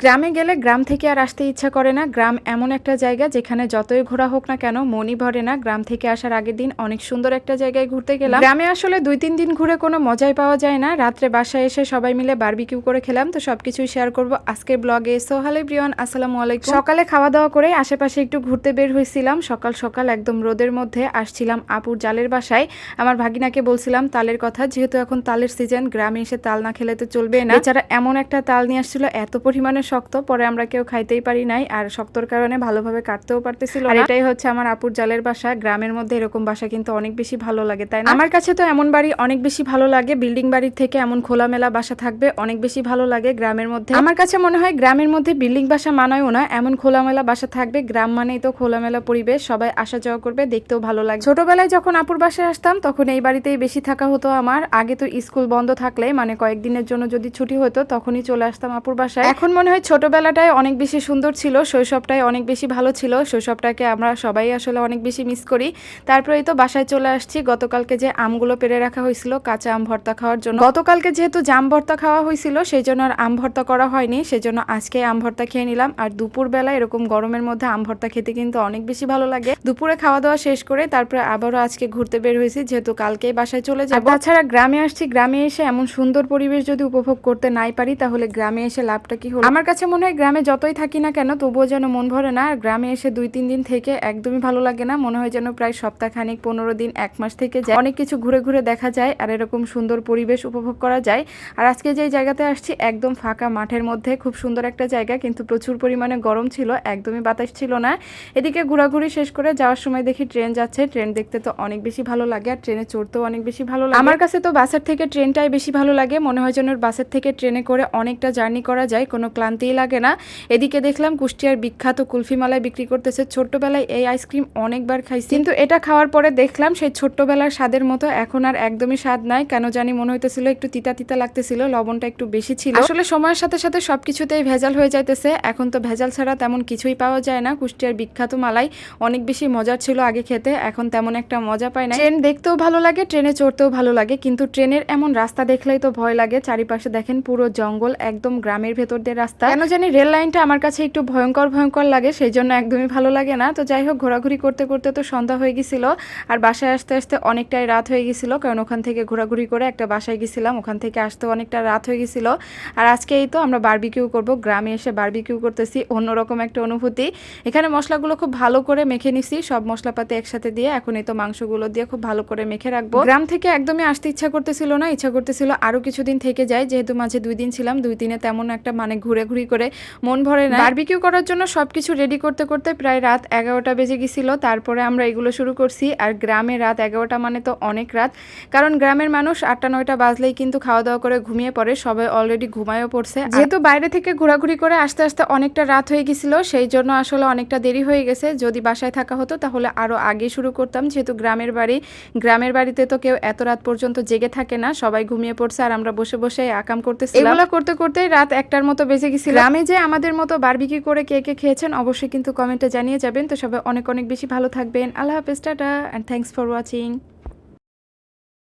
গ্রামে গেলে গ্রাম থেকে আর আসতে ইচ্ছা করে না। গ্রাম এমন একটা জায়গা যেখানে যতই ঘোরা হোক না কেন মনই ভরে না। গ্রাম থেকে আসার আগের দিন অনেক সুন্দর একটা জায়গায় ঘুরতে গেলাম। গ্রামে আসলে দুই তিন দিন ঘুরে কোনো মজাই পাওয়া যায় না। রাত্রে বাসায় এসে সবাই মিলে বারবিকিউ করে খেলাম। তো সবকিছুই শেয়ার করব আজকের ব্লগে। সো হ্যালো ব্রিয়ান আসসালামু আলাইকুম। সকালে খাওয়া দাওয়া করে আশেপাশে একটু ঘুরতে বের হয়েছিলাম। সকাল সকাল একদম রোদের মধ্যে আসছিলাম আপুর জালের বাসায়। আমার ভাগিনাকে বলছিলাম তালের কথা, যেহেতু এখন তালের সিজন গ্রামে এসে তাল না খেলে তো চলবে না। এছাড়া এমন একটা তাল নিয়ে আসছিল, এত পরিমাণে শক্ত পরে আমরা কেউ খাইতেই পারি নাই। আর শক্তর কারণে ভালোভাবে কাটতেও পারতেছিল আর এটাই হচ্ছে আমার আপুর জালের বাসা। গ্রামের মধ্যে এরকম বাসা কিন্তু অনেক বেশি ভালো লাগে তাই না? আমার কাছে তো এমন বাড়ি অনেক বেশি ভালো লাগে। বিল্ডিং বাড়ির থেকে এমন খোলামেলা বাসা থাকবে অনেক বেশি ভালো লাগে গ্রামের মধ্যে। আমার কাছে মনে হয় গ্রামের মধ্যে বিল্ডিং বাসা মানায়ও না এমন খোলামেলা বাসা থাকবে। গ্রাম মানেই তো খোলামেলা পরিবেশ সবাই আসা যাওয়া করবে দেখতেও ভালো লাগে ছোটবেলায় যখন আপুর বাসায় আসতাম তখন এই বাড়িতেই বেশি থাকা হতো আমার। আগে তো স্কুল বন্ধ থাকলে মানে কয়েকদিনের জন্য যদি ছুটি হতো তখনই চলে আসতাম আপুর বাসায়। এখন মনে হয় ছোটবেলাটাই অনেক বেশি সুন্দর ছিল, শৈশবটাই অনেক বেশি ভালো ছিল। শৈশবটাকে আমরা সবাই আসলে অনেক বেশি মিস করি। তারপরেই তো বাসায় চলে আসছি। গতকালকে যে আমগুলো পেরে রাখা হয়েছিল, কাঁচা আম ভর্তা খাওয়ার জন্য। গতকালকে যেহেতু জাম ভর্তা খাওয়া হয়েছিল, সেই জন্য আর আম ভর্তা করা হয়নি। সেই জন্য আজকে আম ভর্তা খেয়ে নিলাম। আর দুপুরবেলা এরকম গরমের মধ্যে আম ভর্তা খেতে কিন্তু অনেক বেশি ভালো লাগে। দুপুরে খাওয়া দাওয়া শেষ করে তারপরে আবারও আজকে ঘুরতে বের হয়েছি, যেহেতু কালকেই বাসায় চলে যাব। তাছাড়া গ্রামে আসছি। গ্রামে এসে এমন সুন্দর পরিবেশ যদি উপভোগ করতে নাই পারি, তাহলে গ্রামে এসে লাভটা কি হলো? আমার কাছে মনে হয় গ্রামে যতই থাকি না কেন, তবুও যেন মন ভরে না। আর গ্রামে এসে দুই, তিন দিন থেকে একদমই ভালো লাগে না। মনে হয় যেন প্রায় সপ্তাহখানিক, পনেরো দিন, এক মাস থেকে যায়। অনেক কিছু ঘুরে ঘুরে দেখা যায় আর এরকম সুন্দর পরিবেশ উপভোগ করা যায়। আর আজকে যে জায়গাতে আসছি, একদম ফাঁকা মাঠের মধ্যে, খুব সুন্দর একটা জায়গা। কিন্তু প্রচুর পরিমাণে গরম ছিল, একদমই বাতাস ছিল না। এদিকে ঘোরাঘুরি শেষ করে যাওয়ার সময় দেখি ট্রেন যাচ্ছে। ট্রেন দেখতে তো অনেক বেশি ভালো লাগে আর ট্রেনে চড়তেও অনেক বেশি ভালো লাগে। আমার কাছে তো বাসের থেকে ট্রেনটাই বেশি ভালো লাগে। মনে হয় যেন বাসের থেকে ট্রেনে করে অনেকটা জার্নি করা যায়। কোনো ক্লান্তিই লাগে না। এদিকে দেখলাম কুষ্টিয়ার বিখ্যাত কুলফি মালায় বিক্রি করতেছে। ছোট্টবেলায় এই আইসক্রিম অনেকবার খাইছি। কিন্তু এটা খাওয়ার পরে দেখলাম সেই ছোট্টবেলার স্বাদের মতো এখন আর একদমই স্বাদ নাই। কেন জানি মনে হইতেছিল একটু তিতা তিতা লাগতেছিল, লবণটা একটু বেশি ছিল। আসলে সময়ের সাথে সাথে সবকিছুতেই ভেজাল হয়ে যাইতেছে। এখন তো ভেজাল ছাড়া তেমন কিছুই পাওয়া যায় না। কুষ্টিয়ার বিখ্যাত মালাই অনেক বেশি মজার ছিল আগে খেতে, এখন তেমন একটা মজা পায় না ট্রেন দেখতেও ভালো লাগে, ট্রেনে চড়তেও ভালো লাগে, কিন্তু ট্রেনের এমন রাস্তা দেখলেই তো ভয় লাগে। চারিপাশে দেখেন পুরো জঙ্গল, একদম গ্রামের ভেতর দিয়ে রাস্তা কেন জানি রেল লাইনটা আমার কাছে একটু ভয়ঙ্কর ভয়ঙ্কর লাগে সেই জন্য একদমই ভালো লাগে না। তো যাই হোক, ঘোরাঘুরি করতে করতে তো সন্ধ্যা হয়ে গেছিল। আর বাসায় আসতে আসতে অনেকটাই রাত হয়ে গেছিল, কারণ ওখান থেকে ঘোরাঘুরি করে একটা বাসায় গেছিলাম। ওখান থেকে আসতে অনেকটা রাত হয়ে গেছিল। আর আজকে এই তো আমরা বারবিকিউ করব। গ্রামে এসে বারবিকিউ করতেছি, অন্যরকম একটা অনুভূতি। এখানে মশলাগুলো খুব ভালো করে মেখে নিছি, সব মশলাপাতি একসাথে দিয়ে। এখন এই তো মাংসগুলো দিয়ে খুব ভালো করে মেখে রাখব। গ্রাম থেকে একদমই আসতে ইচ্ছা করতেছিল না, ইচ্ছা করতেছিল আরও কিছুদিন থেকে যায় যেহেতু মাঝে দুই দিন ছিলাম, দুই দিনে তেমন একটা মানে ঘুরে ঘুরি করে মন ভরে না। বারবিকিউ করার জন্য সবকিছু রেডি করতে করতে প্রায় রাত এগারোটা বেজে গেছিল। তারপরে আমরা এগুলো শুরু করছি। আর গ্রামে রাত এগারোটা মানে তো অনেক রাত। কারণ গ্রামের মানুষ আটটা নয়টা বাজলেই কিন্তু খাওয়া দাওয়া করে ঘুমিয়ে পড়ে। সবাই অলরেডি ঘুমায়ও পড়ছে। যেহেতু বাইরে থেকে ঘোরাঘুরি করে আস্তে আস্তে অনেকটা রাত হয়ে গেছিল সেই জন্য আসলে অনেকটা দেরি হয়ে গেছে। যদি বাসায় থাকা হতো তাহলে আরও আগে শুরু করতাম। যেহেতু গ্রামের বাড়ি গ্রামের বাড়িতে তো কেউ এত রাত পর্যন্ত জেগে থাকে না। সবাই ঘুমিয়ে পড়ছে আর আমরা বসে বসে আকাম করতেছি এগুলো করতে করতে রাত একটার মতো বেজে গেছিল গ্রামে যে আমাদের মতো বারবিকি করে কে কে খেয়েছেন, অবশ্যই কিন্তু কমেন্টে জানিয়ে যাবেন। তো সবাই অনেক অনেক বেশি ভালো থাকবেন। আল্লাহ হাফেজ, tata and thanks for watching